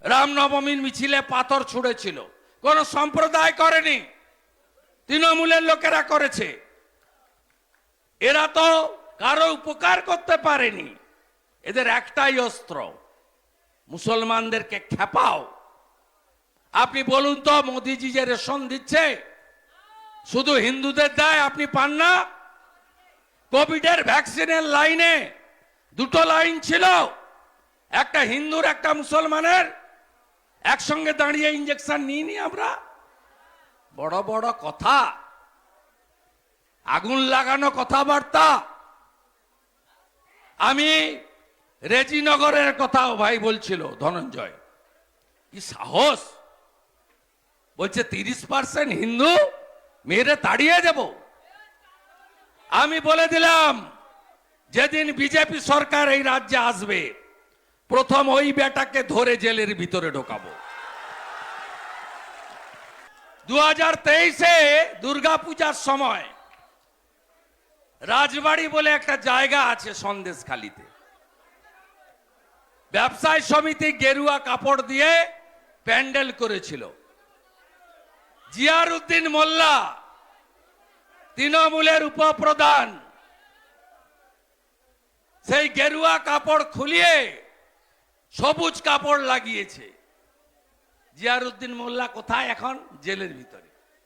রামনবমীর মিছিলে পাথর ছুঁড়েছিল। কোন সম্প্রদায় করেনি। তৃণমূলের লোকেরা করেছে। এরা তো কারও উপকার করতে পারেনি। এদের একটাই অস্ত্র। মুসলমানদেরকে খেপাও। আপনি বলুন তো, মোদিজি যে রেশন দিচ্ছে, শুধু হিন্দুদের দেয় আপনি পান না? কোভিডের ভ্যাকসিনের লাইনে দুটো লাইন ছিল। একটা হিন্দুর, একটা মুসলমানের। একসঙ্গে দাঁড়িয়ে ইঞ্জেকশন নিইনি আমরা। বড় বড় কথা। আগুন লাগানো কথাবার্তা। আমি রেজিনগরের কথাও ভাই বলছিল ধনঞ্জয়। কি সাহস? বলছে, তিরিশ পার্সেন্ট হিন্দু মেয়েরে তাড়িয়ে দেব। আমি বলে দিলাম, যেদিন বিজেপি সরকার এই রাজ্যে আসবে প্রথম ওই বেটাকে ধরে জেলের ভিতরে ঢোকাবো। দু হাজার তেইশে দুর্গা পূজার সময় রাজবাড়ি বলে একটা জায়গা আছে সন্দেশখালিতে। ব্যবসায় সমিতি গেরুয়া কাপড় দিয়ে প্যান্ডেল করেছিল। জিয়ার উদ্দিন মোল্লা, তৃণমূলের উপপ্রধান, সেই গেরুয়া কাপড় খুলিয়ে সবুজ কাপড় লাগিয়েছে। জিয়ারউদ্দিন মোল্লা কোথায় এখন? জেলের ভিতরে।